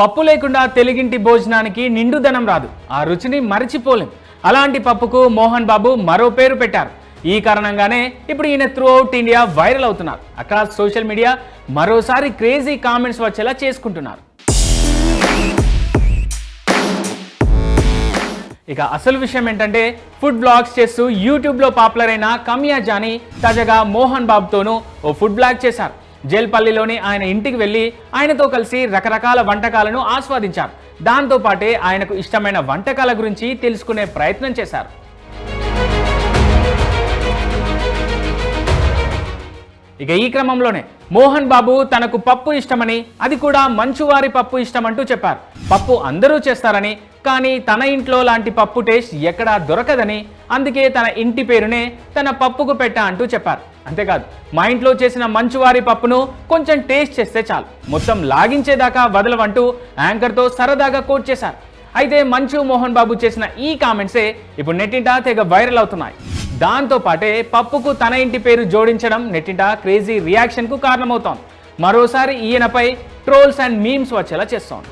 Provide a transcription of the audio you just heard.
పప్పు లేకుండా తెలుగింటి భోజనానికి నిండుదనం రాదు. ఆ రుచిని మరిచిపోలేం. అలాంటి పప్పుకు మోహన్ బాబు మరో పేరు పెట్టారు. ఈ కారణంగానే ఇప్పుడు ఈయన త్రూ అవుట్ ఇండియా వైరల్ అవుతున్నారు. అక్రాస్ సోషల్ మీడియా మరోసారి క్రేజీ కామెంట్స్ వచ్చేలా చేసుకుంటున్నారు. ఇక అసలు విషయం ఏంటంటే ఫుడ్ బ్లాగ్స్ చేస్తూ యూట్యూబ్లో పాపులర్ అయిన కమియా జానీ తాజాగా మోహన్ బాబుతోనూ ఓ ఫుడ్ బ్లాగ్ చేశారు. జైల్పల్లిలోని ఆయన ఇంటికి వెళ్ళి ఆయనతో కలిసి రకరకాల వంటకాలను ఆస్వాదించారు. దాంతో పాటే ఆయనకు ఇష్టమైన వంటకాల గురించి తెలుసుకునే ప్రయత్నం చేశారు. ఇక ఈ క్రమంలోనే మోహన్ బాబు తనకు పప్పు ఇష్టమని అది కూడా మంచువారి పప్పు ఇష్టమంటూ చెప్పారు. పప్పు అందరూ చేస్తారని కానీ తన ఇంట్లో లాంటి పప్పు టేస్ట్ ఎక్కడా దొరకదని అందుకే తన ఇంటి పేరునే తన పప్పుకు పెట్టా అంటూ చెప్పారు. అంతేకాదు మా ఇంట్లో చేసిన మంచువారి పప్పును కొంచెం టేస్ట్ చేస్తే చాలు. మొత్తం లాగించేదాకా వదలవంటూ యాంకర్తో సరదాగా కోట్ చేశారు. అయితే మంచు మోహన్ బాబు చేసిన ఈ కామెంట్సే ఇప్పుడు నెట్టింట తెగ వైరల్ అవుతున్నాయి. దాంతో పాటే పప్పుకు తన ఇంటి పేరు జోడించడం నెట్టింట క్రేజీ రియాక్షన్కు కారణమవుతోంది. మరోసారి ఈయనపై ట్రోల్స్ అండ్ మీమ్స్ వచ్చేలా చేస్తోంది.